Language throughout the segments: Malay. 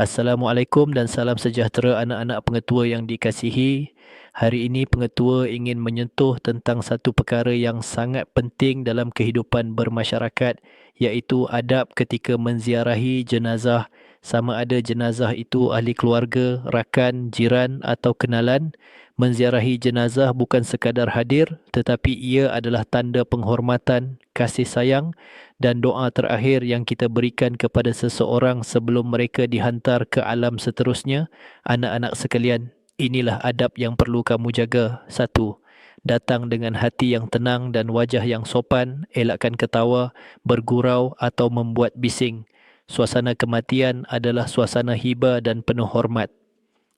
Assalamualaikum dan salam sejahtera anak-anak pengetua yang dikasihi. Hari ini pengetua ingin menyentuh tentang satu perkara yang sangat penting dalam kehidupan bermasyarakat iaitu adab ketika menziarahi jenazah sama ada jenazah itu ahli keluarga, rakan, jiran atau kenalan. Menziarahi jenazah bukan sekadar hadir tetapi ia adalah tanda penghormatan, kasih sayang dan doa terakhir yang kita berikan kepada seseorang sebelum mereka dihantar ke alam seterusnya, anak-anak sekalian, inilah adab yang perlu kamu jaga. Satu, datang dengan hati yang tenang dan wajah yang sopan, elakkan ketawa, bergurau atau membuat bising. Suasana kematian adalah suasana hiba dan penuh hormat.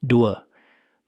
Dua,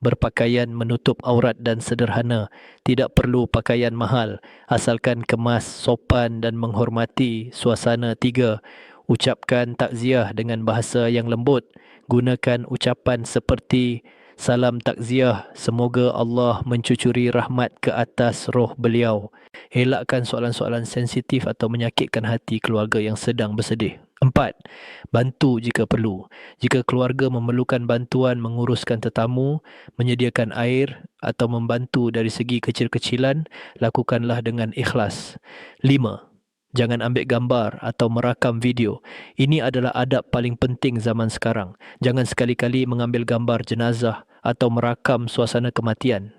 berpakaian menutup aurat dan sederhana, tidak perlu pakaian mahal, asalkan kemas, sopan dan menghormati suasana tiga. Ucapkan takziah dengan bahasa yang lembut. Gunakan ucapan seperti salam takziah, semoga Allah mencucuri rahmat ke atas roh beliau. Elakkan soalan-soalan sensitif atau menyakitkan hati keluarga yang sedang bersedih. Empat, bantu jika perlu. Jika keluarga memerlukan bantuan menguruskan tetamu, menyediakan air atau membantu dari segi kecil-kecilan, lakukanlah dengan ikhlas. Lima, jangan ambil gambar atau merakam video. Ini adalah adab paling penting zaman sekarang. Jangan sekali-kali mengambil gambar jenazah atau merakam suasana kematian.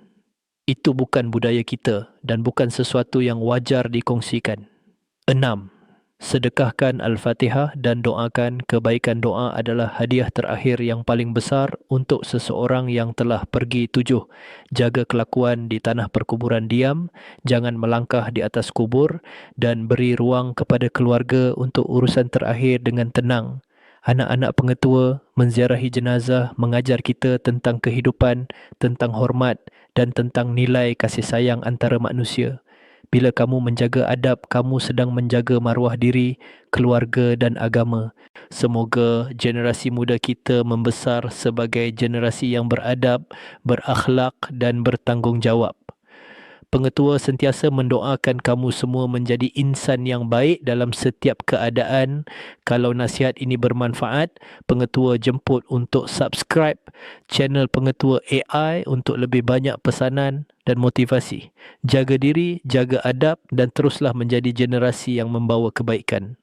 Itu bukan budaya kita dan bukan sesuatu yang wajar dikongsikan. Enam, Sedekahkan Al-Fatihah dan doakan kebaikan doa adalah hadiah terakhir yang paling besar untuk seseorang yang telah pergi tujuh. Jaga kelakuan di tanah perkuburan diam, jangan melangkah di atas kubur dan beri ruang kepada keluarga untuk urusan terakhir dengan tenang. Anak-anak pengetua menziarahi jenazah mengajar kita tentang kehidupan, tentang hormat dan tentang nilai kasih sayang antara manusia. Bila kamu menjaga adab, kamu sedang menjaga maruah diri, keluarga dan agama. Semoga generasi muda kita membesar sebagai generasi yang beradab, berakhlak dan bertanggungjawab. Pengetua sentiasa mendoakan kamu semua menjadi insan yang baik dalam setiap keadaan. Kalau nasihat ini bermanfaat, pengetua jemput untuk subscribe channel pengetua AI untuk lebih banyak pesanan dan motivasi. Jaga diri, jaga adab dan teruslah menjadi generasi yang membawa kebaikan.